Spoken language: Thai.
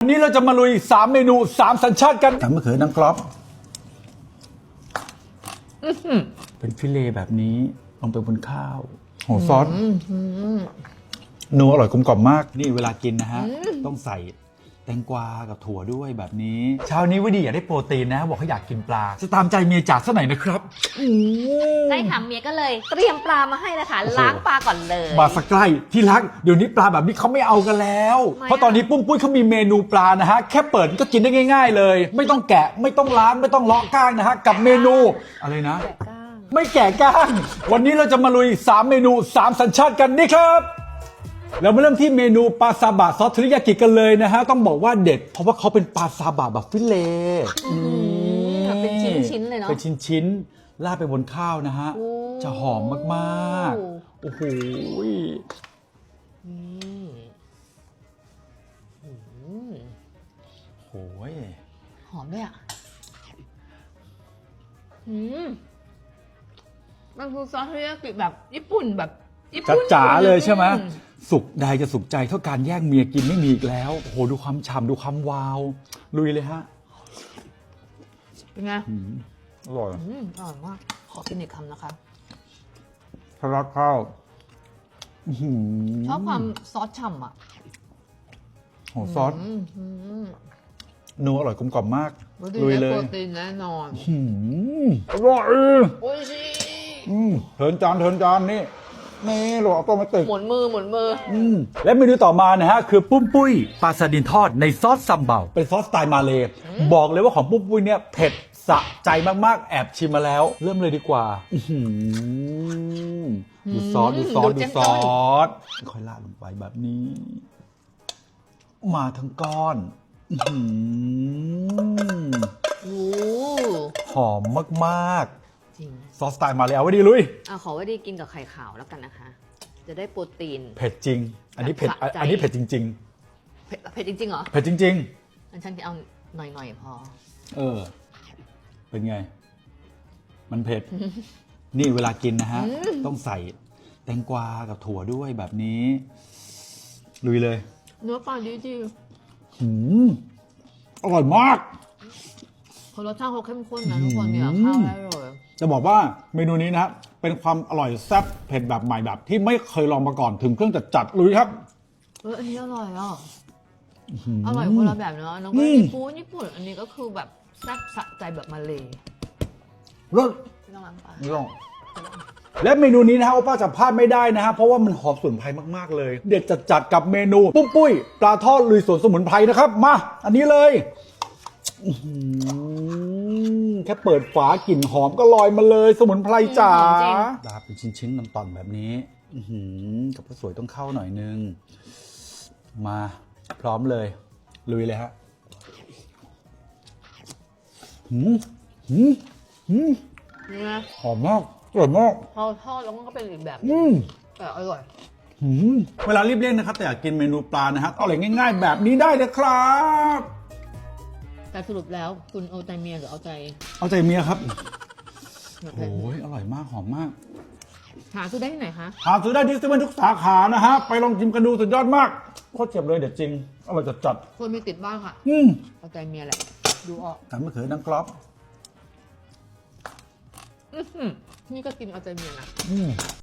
วันนี้เราจะมาลุย 3 เมนู 3 สัญชาติกันแต่มะเขือน้ำกรอบเป็นฟิเลแบบนี้ลงไปบนข้าวโหซอสนัวอร่อยกลมกล่อมมาก นี่เวลากินนะฮะ ต้องใส่ แตงกวากับถั่วด้วยแบบนี้เช้านี้วดีอยากได้โปรตีนนะ บอกเขาอยากกินปลาจะตามใจเมียจ๋าสักหน่อยนะครับใช่ค่ะเมียก็เลย เตรียมปลามาให้นะคะล้างปลาก่อนเลยมาสักใกล้ที่รักเดี๋ยวนี้ปลาแบบนี้เขาไม่เอากันแล้วทำไมอะเพราะตอนนี้ปุ้มปุ้ยเขามีเมนูปลานะฮะแค่เปิดก็กินได้ง่าย ๆ เลย ไม่ต้องแกะไม่ต้องล้างไม่ต้องเลาะก้างนะฮะกับเมนูอะไรนะแกะก้างไม่แก่ก้างวันนี้เราจะมาลุย 3 เมนู 3 สัญชาติกันนี่ครับ เรามาเริ่มที่เมนูปลาซาบะซอสเทริยากิกันเลยนะฮะ ต้องบอกว่าเด็ด เพราะว่าเขาเป็นปลาซาบะแบบฟิเลต์แบบเป็นชิ้นๆเลยเนาะเป็นชิ้นๆราดไปบนข้าวนะฮะ โอ้ จะหอมมากๆ โอ้โหนี่โอ้ยหอมด้วยอะอืมมันคือซอสเทริยากิแบบญี่ปุ่นแบบญี่จัดปุ่นจ๋าเลยใช่ไหมอื สุขใดจะสุขใจเท่าการแย่งเมียกินไม่มีอีกแล้วโอ้โหดูความฉ่ำดูความวาวลุยเลยฮะเป็นไงอร่อยอืมอร่อยมากขอกินอีกคำนะคะทะลักข้าวอื้อหืชอบความซอสฉ่ำอะโหซอสอืมอืมนัวอร่อยกลมกล่อมมากวันนี้ลุยได้เลโปยรตีนแน่นอนหืมอร่อยโอ้ยชิอืมเทินจานเทินจานนี่ นี่หลวงตัวมาติกหมุนมือหมุนมือ อืมและเมนูต่อมานะฮะคือปุ้มปุ้ยปลาซาดินทอดในซอสซัมเบาเป็นซอสสไตล์มาเลยบอกเลยว่าของปุ้มปุ้ยเนี่ยเผ็ดสะใจมากๆ แอบชิมมาแล้ว เริ่มเลยดีกว่าอื้อหือดูซอสดูซอสดูดูเจ้มซจ้ออยสค่อยราดลงไปแบบนี้ มาทั้งก้อนอื้อหือ โอ้หอมมาก จริงๆซอสสไตล์มาเลยเอาไว้ดีลุย อะขอว่าดีกินกับไข่ขาวแล้วกันนะคะ จะได้โปรตีน เผ็ดจริง อันนี้เผ็ด แบบสะใจ อันนี้เผ็ดจริง เผ็ดเผ็ดจริงๆเหรอๆ เผ็ดจริงๆอันฉันจะเอาหน่อยๆพอเออ เป็นไง มันเผ็ด นี่เวลากินนะฮะ ต้องใส่แตงกวากับถั่วด้วยแบบนี้ ลุยเลยเนื้อปลาดีจริงหืมอร่อยมากเขารสชาติเขาเข้มข้นนะทุกคนเนี่ยข้าวได้เลย จะบอกว่าเมนูนี้นะฮะเป็นความอร่อยแซ่บเผ็ดแบบใหม่แบบ ที่ไม่เคยลองมาก่อนถึงเครื่องจัดจัดๆลุยครับ เอออันนี้อร่อยอะ อร่อยคนละแบบเนาะน้องก็อืม ญี่ปุ่นญี่ปุ่น อันนี้ก็คือแบบแซ่บสะใจแบบมาเลยรส ไม่ต้องล้างปลาไม่ต้องและเมนูนี้นะฮะโอป้าจะพลาดไม่ได้นะฮะเพราะว่ามันหอมสมุนไพรมากๆเลย เด็ดจัดจัดๆกับเมนู ปุ้มปุ้ยปลาทอดลุยสวนสมุนไพรนะครับ มา อันนี้เลยอื้อหือ แค่เปิดฝากลิ่นหอมก็ลอยมาเลย สมุนไพรจ๋าดาบเป็นชิ้นๆตอนๆแบบนี้ อื้อหือกับข้าวสวยต้องเข้าหน่อยนึง มาพร้อมเลย ลุยเลยฮะหืมหืมหืมนี่นะหอมมากอร่อยมาก พอทอดแล้วมันก็เป็นอีกแบบอืม แต่อร่อยหืมเวลารีบเร่งนะครับ แต่อยากกินเมนูปลานะฮะเอาอะไรง่าย ๆ แบบนี้ได้เลยครับ แต่สรุปแล้วคุณเอาใจเมียหรือเอาใจเอาใจเมียครับแบบโอ้ยอร่อยมากหอมมาก หาซื้อได้ที่ไหนคะหาซื้อได้ที่เซเว่นทุกสาขานะฮะ ไปลองชิมกันดูสุดยอดมากโคตรเจ็บเลยเด็ดจริงอร่อยจัดจัดคนมีติดบ้างค่ะ ๆอืมเอาใจเมียแหละ ดูออกแต่มะเขือน้ำกรอบอื้อหือนี่ก็กินเอาใจเมียนะอืม